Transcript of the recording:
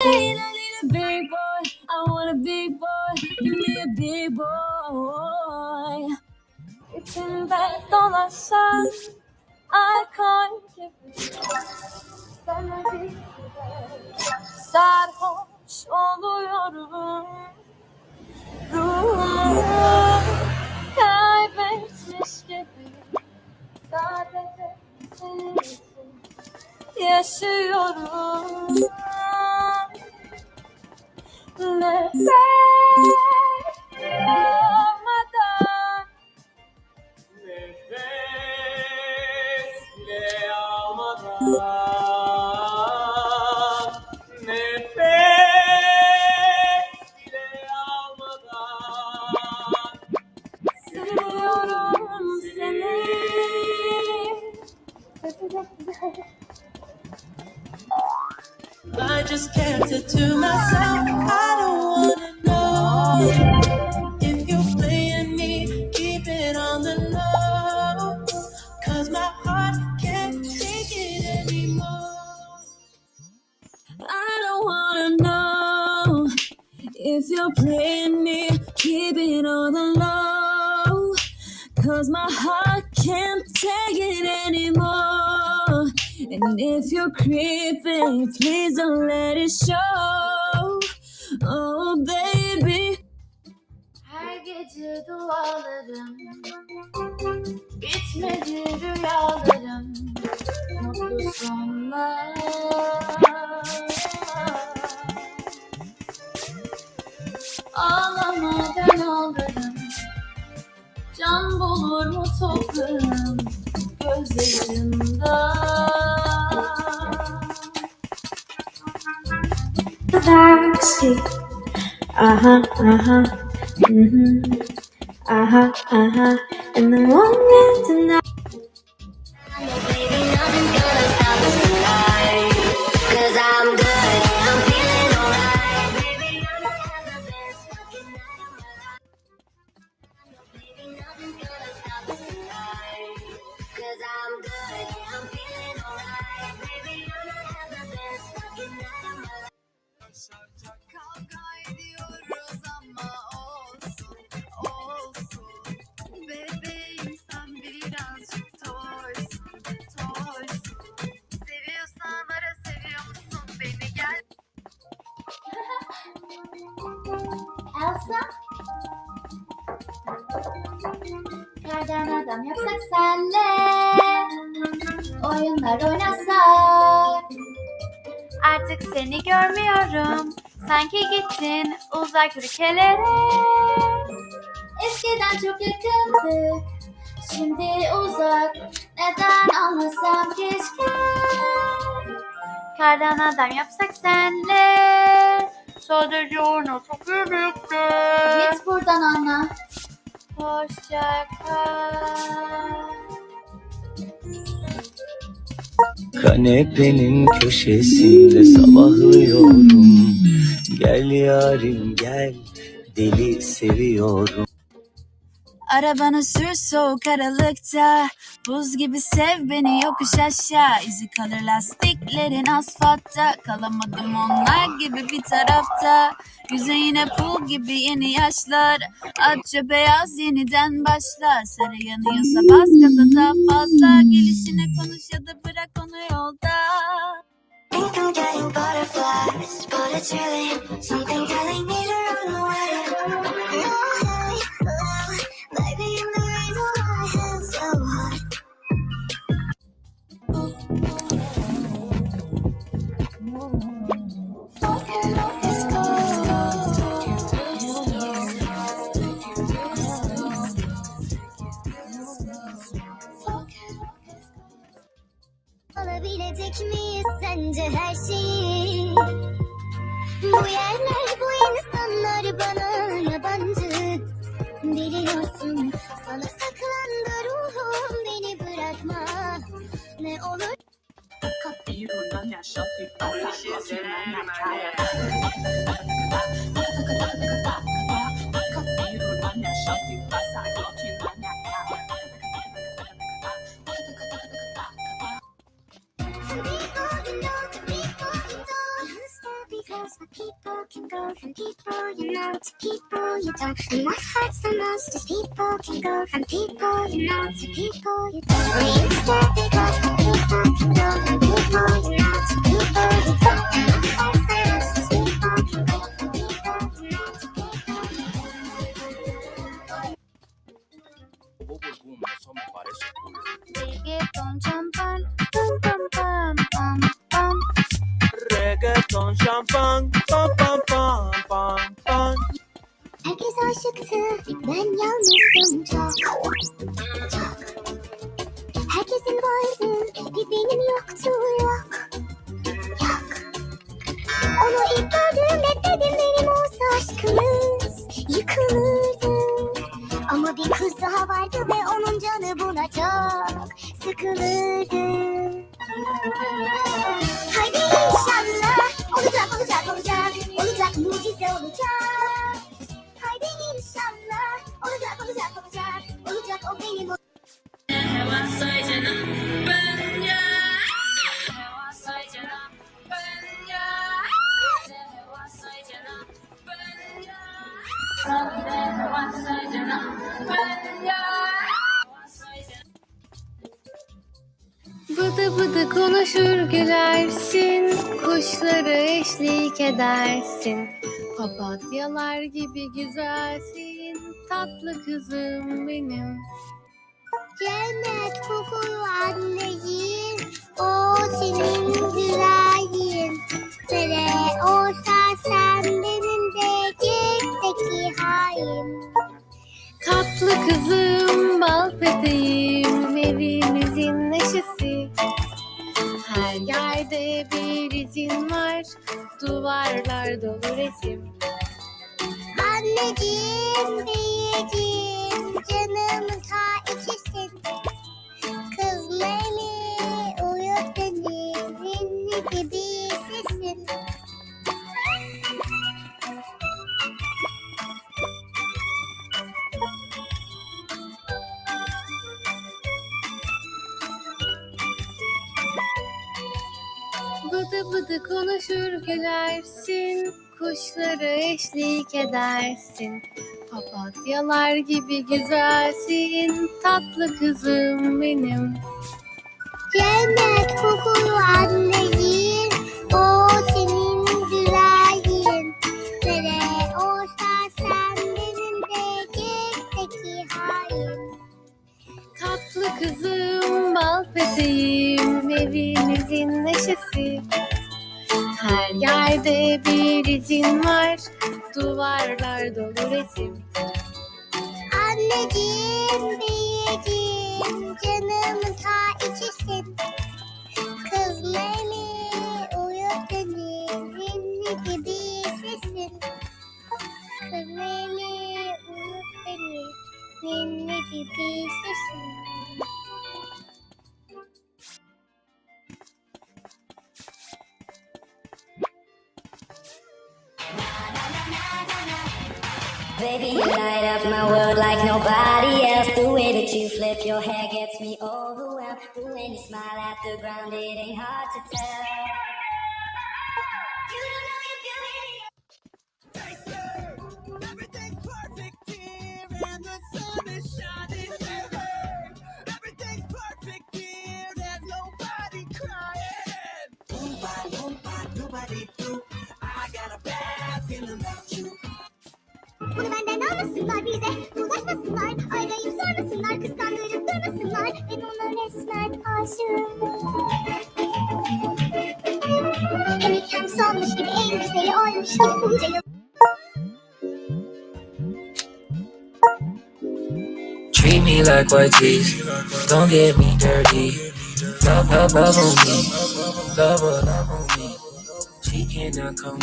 I need a big boy. I want a big boy. Give me a big boy. İçinde dolaşan alkol gibi. Sana bir sarhoş oluyorum. I just kept it to myself. I don't wanna know if you're playing me. Keep it on the low. Cause my heart can't take it anymore. I don't wanna know if you're playing me. Keep it on the low. Cause my heart can't take it anymore. And if you're creeping, please don't let it show. Oh, baby. Her gece dualarım Bitmedi rüyalarım Mutlu sonlar Ağlama ben ağlarım Can bulur mu toprağım Gözyaşımda taxi. Uh huh, uh huh, mm hmm. Uh huh, uh huh. And the one end tonight. Cause I'm Kardan adam yapsak senle. Oyunlar oynasak. Artık seni görmüyorum. Sanki gittin uzak ülkelere. Eskiden çok yakındık. Şimdi uzak. Neden anlasam keşke? Kardan adam yapsak senle. Sadece oynasak birlikte Git buradan anla Hoşça kal. Kanepenin köşesinde sabahlıyorum. Gel yarim gel. Deli seviyorum Arabanı sür soğuk aralıkta. Buz gibi sev beni yokuş aşağı. İzi kalır lastiklerin asfaltta. Kalamadım onlar gibi bir tarafta. Yüzeyine pul gibi yeni yaşlar. Atça beyaz yeniden başlar Sarı yanıyorsa bas gaza daha fazla. Gelişine konuş ya da bırak onu yolda. Think I'm getting butterflies, but it's really something telling me to run away. Sence her şeyi? Bu yerler bu insanlar bana yabancı Biliyorsun sana saklandı ruhum beni bırakma. Ne olur? To be holding go from people you know to people you don't. And what hurts the most is people can go from people you know to people you don't. We instead because people can go from people you know to people you don't. And what hurts the most is people can go from people you know to people you don't. Bubble boom, eso me champán, Herkesin vardı, bir benim yoktu, yok, yok. Onu ilk gördüğümde dedim benim olsa aşkımız yıkılırdı. Ama bir kız daha vardı ve onun canı buna çok sıkılırdı. Bıdı bıdı konuşur gülersin, kuşları eşlik edersin. Papatyalar gibi güzelsin, tatlı kızım benim. Cennet kokulu anneciğim o senin güzelliğin. Sere olsa sen benim halim. Tatlı kızım, bal peteğim, evimizin neşesi. Her yerde bir izin var, duvarlar dolu resim. Anneciğim, beyeciğim, Bıdı bıdı konuşur gülersin, kuşları eşlik edersin. Papatyalar gibi güzelsin, tatlı kızım benim. Cennet kokulu anneciğim, o duvarlar dolu resim. Anneciğim, beyeciğim, canımın ta içisin. Kız beni uyut beni, ninni gibi sesin. Kız beni uyut beni, ninni gibi sesin. Flip your hair gets me overwhelmed. The way you smile at the ground, it ain't hard to tell. You don't know your beauty. Everything's perfect here, and the sun is shining. Everything's perfect here, there's nobody crying. Boom, ba, boom, ba. I got a bad feeling about you. Almasınlar bize bulaşmasınlar. Arayıp sormasınlar kıskandırıp durmasınlar Ben ona resmen aşığım. Hem sonmuş gibi en güzeli oymuş. Bunca Treat me like white teeth, don't get me dirty. Love, love, love on me, love, love on me. She cannot come